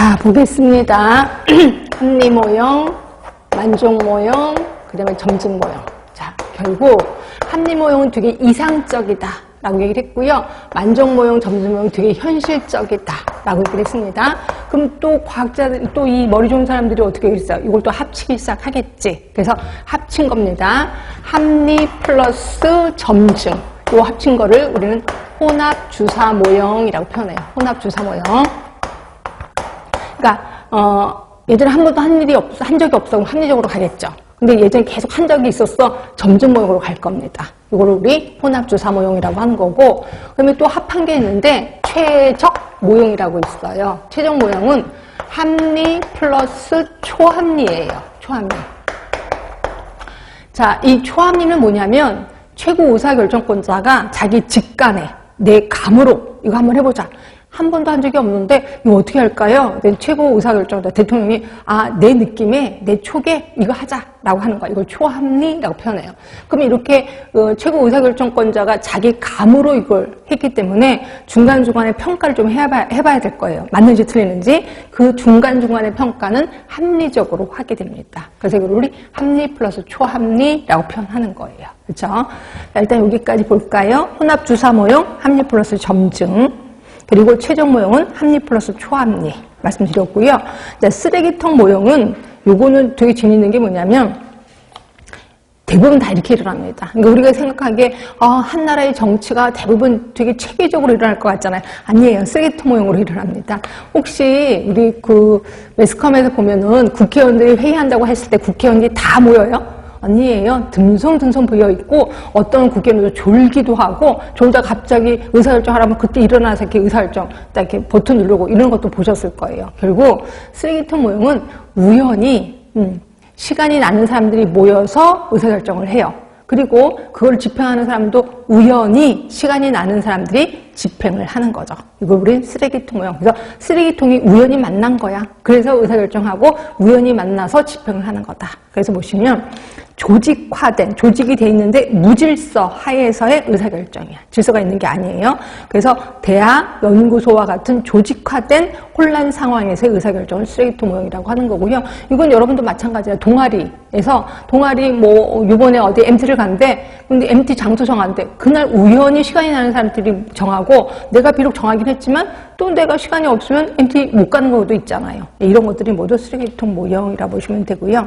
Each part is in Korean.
자, 보겠습니다. 합리 모형, 만족 모형, 그 다음에 점증 모형. 자, 결국 합리 모형은 되게 이상적이다. 라고 얘기를 했고요. 만족 모형, 점증 모형 되게 현실적이다. 라고 얘기를 했습니다. 그럼 또 과학자들, 또 이 머리 좋은 사람들이 어떻게 했어요? 이걸 또 합치기 시작하겠지. 그래서 합친 겁니다. 합리 플러스 점증. 이 합친 거를 우리는 혼합 주사 모형이라고 표현해요. 혼합 주사 모형. 그러니까 어, 예전에 한 번도 한 일이 없, 한 적이 없어 합리적으로 가겠죠. 근데 예전에 계속 한 적이 있었어 점증 모형으로 갈 겁니다. 이걸 우리 혼합주사 모형이라고 하는 거고 그다음에 또 합한 게 있는데 최적 모형이라고 있어요. 최적 모형은 합리 플러스 초합리예요. 초합리. 자, 이 초합리는 뭐냐면 최고 의사결정권자가 자기 직간에 내 감으로 이거 한번 해보자. 한 번도 한 적이 없는데 이거 어떻게 할까요? 내 최고 의사결정자 대통령이 아 내 느낌에 내 촉에 이거 하자라고 하는 거야. 이걸 초합리라고 표현해요. 그럼 이렇게 어, 최고 의사결정권자가 자기 감으로 이걸 했기 때문에 중간 중간에 평가를 좀 해봐, 해봐야 될 거예요. 맞는지 틀리는지 그 중간 중간의 평가는 합리적으로 하게 됩니다. 그래서 이걸 우리 합리 플러스 초합리라고 표현하는 거예요. 그렇죠? 일단 여기까지 볼까요? 혼합 주사 모형, 합리 플러스 점증. 그리고 최종 모형은 합리 플러스 초합리 말씀드렸고요. 자, 쓰레기통 모형은 요거는 되게 재밌는 게 뭐냐면 대부분 다 이렇게 일어납니다. 그러니까 우리가 생각하기에 아, 한 나라의 정치가 대부분 되게 체계적으로 일어날 것 같잖아요. 아니에요. 쓰레기통 모형으로 일어납니다. 혹시 우리 그 매스컴에서 보면은 국회의원들이 회의한다고 했을 때 국회의원들이 다 모여요? 아니에요. 듬성듬성 보여 있고 어떤 국회의원도 졸기도 하고 졸다 갑자기 의사결정 하라면 그때 일어나서 이렇게 의사결정 딱 이렇게 버튼 누르고 이런 것도 보셨을 거예요. 결국 쓰레기통 모형은 우연히 음, 시간이 나는 사람들이 모여서 의사결정을 해요. 그리고 그걸 집행하는 사람도 우연히 시간이 나는 사람들이 집행을 하는 거죠. 이걸 우리 쓰레기통 모형. 그래서 쓰레기통이 우연히 만난 거야. 그래서 의사결정하고 우연히 만나서 집행을 하는 거다. 그래서 보시면 조직화된 조직이 돼 있는데 무질서 하에서의 의사결정이야. 질서가 있는 게 아니에요. 그래서 대학, 연구소와 같은 조직화된 혼란 상황에서의 의사결정을 쓰레기통 모형이라고 하는 거고요. 이건 여러분도 마찬가지예요. 동아리에서 동아리 뭐 이번에 어디 MT를 간대. 근데 MT 장소 정한대. 그날 우연히 시간이 나는 사람들이 정하고 내가 비록 정하긴 했지만 또 내가 시간이 없으면 MT 못 가는 경우도 있잖아요. 이런 것들이 모두 쓰레기통 모형이라 고 보시면 되고요.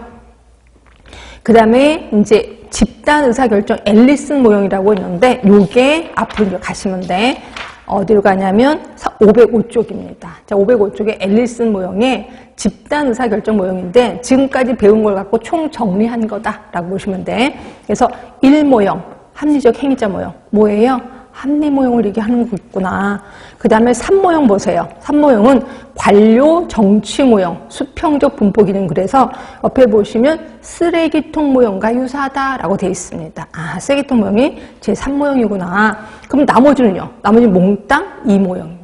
그 다음에 이제 집단 의사결정 앨리슨 모형이라고 있는데 요게 앞으로 가시면 돼. 어디로 가냐면 505쪽입니다. 자, 505쪽에 앨리슨 모형의 집단 의사결정 모형인데 지금까지 배운 걸 갖고 총 정리한 거다라고 보시면 돼. 그래서 1모형, 합리적 행위자 모형. 뭐예요? 합리 모형을 얘기하는 거 있구나. 그 다음에 3모형 보세요. 3모형은 관료 정치 모형, 수평적 분포 기능 그래서 옆에 보시면 쓰레기통 모형과 유사하다라고 되어 있습니다. 아, 쓰레기통 모형이 제 3모형이구나. 그럼 나머지는요? 나머지 몽땅 2모형입니다.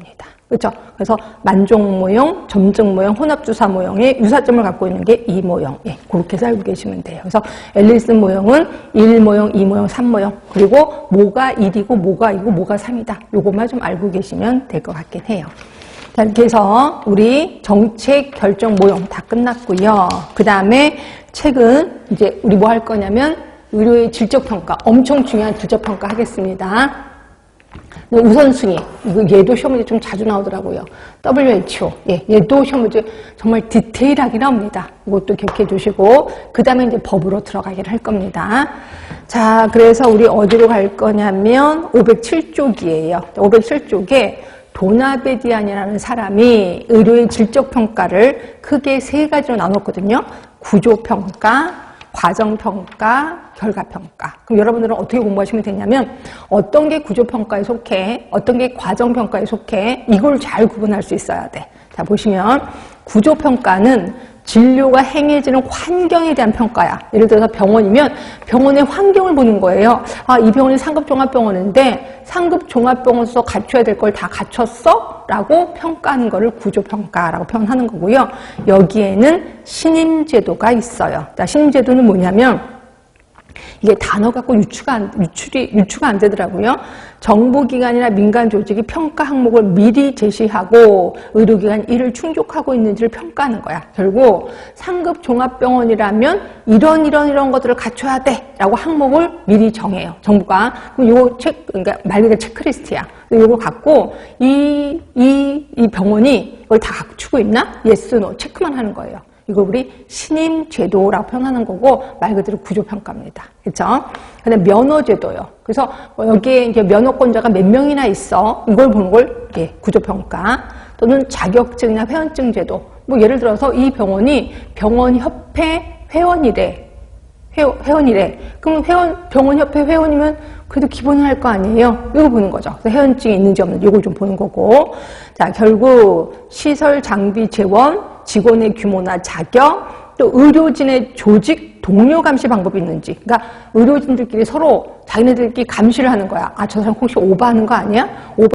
그렇죠? 그래서 만족 모형, 점증 모형, 혼합 주사 모형의 유사점을 갖고 있는 게 이 모형. 예, 그렇게 알고 계시면 돼요. 그래서 앨리슨 모형은 1 모형, 2 모형, 3 모형. 그리고 뭐가 1이고 뭐가 2고 뭐가 3이다. 요것만 좀 알고 계시면 될 것 같긴 해요. 자, 이렇게 해서 우리 정책 결정 모형 다 끝났고요. 그 다음에 책은 이제 우리 뭐 할 거냐면 의료의 질적 평가, 엄청 중요한 질적 평가 하겠습니다. 우선순위. 이거 얘도 시험 문제 좀 자주 나오더라고요. WHO. 예, 얘도 시험 문제 정말 디테일하게 나옵니다. 이것도 기억해 두시고, 그 다음에 이제 법으로 들어가기를 할 겁니다. 자, 그래서 우리 어디로 갈 거냐면, 507쪽이에요. 507쪽에 도나베디안이라는 사람이 의료의 질적 평가를 크게 세 가지로 나눴거든요. 구조 평가, 과정평가, 결과평가. 그럼 여러분들은 어떻게 공부하시면 되냐면 어떤 게 구조평가에 속해, 어떤 게 과정평가에 속해 이걸 잘 구분할 수 있어야 돼. 자 보시면 구조평가는 진료가 행해지는 환경에 대한 평가야. 예를 들어서 병원이면 병원의 환경을 보는 거예요. 아, 이 병원이 상급 종합병원인데 상급 종합병원에서 갖춰야 될 걸 다 갖췄어? 라고 평가하는 거를 구조평가라고 표현하는 거고요. 여기에는 신임제도가 있어요. 자, 신임제도는 뭐냐면 이게 단어 갖고 유추가 안, 유출이 유추가 안 되더라고요. 정보기관이나 민간 조직이 평가 항목을 미리 제시하고 의료기관이 이를 충족하고 있는지를 평가하는 거야. 결국 상급 종합병원이라면 이런 이런 이런 것들을 갖춰야 돼라고 항목을 미리 정해요. 정부가 그럼 요거 체 그러니까 말 그대로 체크리스트야. 요거 갖고 이 이 이 병원이 이걸 다 갖추고 있나? 예스 노 체크만 하는 거예요. 이걸 우리 신임 제도라고 표현하는 거고 말 그대로 구조 평가입니다. 그렇죠? 그다음 면허 제도요. 그래서 뭐 여기에 이제 면허권자가 몇 명이나 있어 이걸 보는 걸 이게 구조 평가 또는 자격증이나 회원증 제도. 뭐 예를 들어서 이 병원이 병원 협회 회원이래. 회원, 회원이래. 그럼 회원, 병원협회 회원이면 그래도 기본은 할 거 아니에요? 이거 보는 거죠. 그래서 회원증이 있는지 없는지 이걸 좀 보는 거고. 자, 결국 시설 장비 재원, 직원의 규모나 자격, 또 의료진의 조직 동료 감시 방법이 있는지. 그러니까 의료진들끼리 서로 자기네들끼리 감시를 하는 거야. 아, 저 사람 혹시 오버하는 거 아니야? 오버